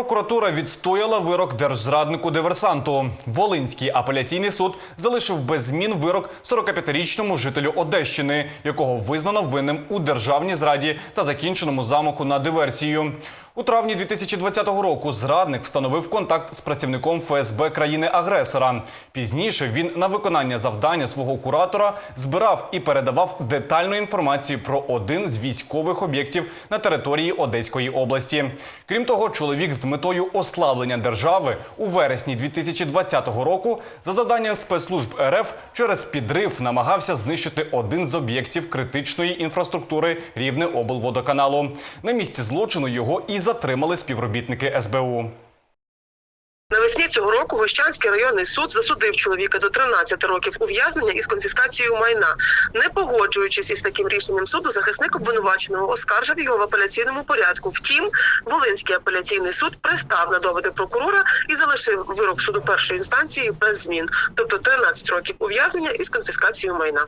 Прокуратура відстояла вирок держзраднику диверсанту. Волинський апеляційний суд залишив без змін вирок 45-річному жителю Одещини, якого визнано винним у державній зраді та закінченому замаху на диверсію. У травні 2020 року зрадник встановив контакт з працівником ФСБ країни-агресора. Пізніше він на виконання завдання свого куратора збирав і передавав детальну інформацію про один з військових об'єктів на території Одеської області. Крім того, чоловік з метою ослаблення держави у вересні 2020 року за завданням спецслужб РФ через підрив намагався знищити один з об'єктів критичної інфраструктури Рівне облводоканалу. На місці злочину його і затримали співробітники СБУ. Навесні цього року Гощанський районний суд засудив чоловіка до 13 років ув'язнення із конфіскацією майна. Не погоджуючись із таким рішенням суду, захисник обвинуваченого оскаржив його в апеляційному порядку. Втім, Волинський апеляційний суд пристав на доводи прокурора і залишив вирок суду першої інстанції без змін, тобто 13 років ув'язнення із конфіскацією майна.